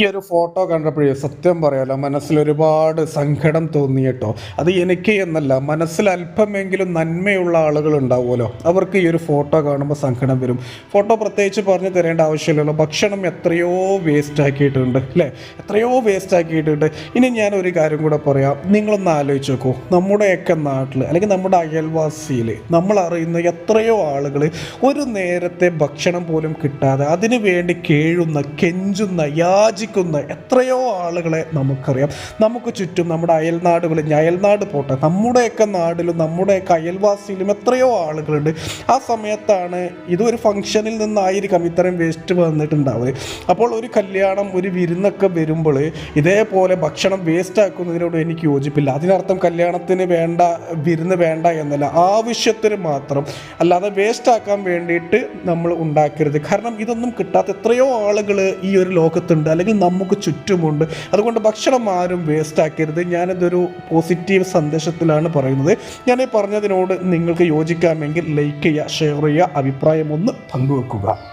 ഈ ഒരു ഫോട്ടോ കണ്ടപ്പോഴേ സത്യം പറയാലോ മനസ്സിൽ ഒരുപാട് സങ്കടം തോന്നിയിട്ടോ അത് എനിക്ക് എന്നല്ല മനസ്സിൽ അല്പമെങ്കിലും നന്മയുള്ള ആളുകൾ ഉണ്ടാവുമല്ലോ. അവർക്ക് ഈ ഒരു ഫോട്ടോ കാണുമ്പോൾ സങ്കടം വരും. ഫോട്ടോ പ്രത്യേകിച്ച് പറഞ്ഞു തരേണ്ട ആവശ്യമില്ലല്ലോ. ഭക്ഷണം എത്രയോ വേസ്റ്റ് ആക്കിയിട്ടുണ്ട് അല്ലേ? എത്രയോ വേസ്റ്റ് ആക്കിയിട്ടുണ്ട്. ഇനി ഞാൻ ഒരു കാര്യം കൂടെ പറയാം. നിങ്ങളൊന്ന് ആലോചിച്ച് നോക്കൂ. നമ്മുടെയൊക്കെ നാട്ടിൽ അല്ലെങ്കിൽ നമ്മുടെ അയൽവാസിയിൽ നമ്മൾ അറിയുന്ന എത്രയോ ആളുകൾ ഒരു നേരത്തെ ഭക്ഷണം പോലും കിട്ടാതെ അതിനു വേണ്ടി കേഴുന്ന കെഞ്ചുന്ന യാചിക്കുന്ന എത്രയോ ആളുകളെ നമുക്കറിയാം. നമുക്ക് ചുറ്റും നമ്മുടെ അയൽനാടുകളിൽ അയൽനാട് പോട്ടെ. നമ്മുടെയൊക്കെ നാടിലും നമ്മുടെയൊക്കെ അയൽവാസിയിലും എത്രയോ ആളുകളുണ്ട്. ആ സമയത്താണ് ഇതൊരു ഫംഗ്ഷനിൽ നിന്നായിരിക്കാം ഇത്രയും വേസ്റ്റ് വന്നിട്ടുണ്ടാവുക. അപ്പോൾ ഒരു കല്യാണം ഒരു വിരുന്നൊക്കെ വരുമ്പോൾ ഇതേപോലെ ഭക്ഷണം വേസ്റ്റ് ആക്കുന്നതിനോട് എനിക്ക് യോജിപ്പില്ല. അതിനർത്ഥം കല്യാണത്തിന് വേണ്ട വിരുന്ന് വേണ്ട എന്നല്ല. ആവശ്യത്തിന് മാത്രം. അല്ലാതെ വേസ്റ്റ് ആക്കാൻ വേണ്ടിയിട്ട് നമ്മൾ ഉണ്ടാക്കരുത്. കാരണം ഇതൊന്നും കിട്ടാത്ത എത്രയോ ആളുകൾ ഈ ഒരു ലോകത്തുണ്ട്. അല്ലെങ്കിൽ നമുക്ക് ചുറ്റുമുണ്ട്. അതുകൊണ്ട് ഭക്ഷണം ആരും വേസ്റ്റാക്കരുത് ഞാനിതൊരു പോസിറ്റീവ് സന്ദേശത്തിലാണ് പറയുന്നത്. ഞാൻ പറഞ്ഞതിനോട് നിങ്ങൾക്ക് യോജിക്കാമെങ്കിൽ ലൈക്ക് ചെയ്യുക ഷെയർ ചെയ്യുക അഭിപ്രായം ഒന്ന് പങ്കുവെക്കുക.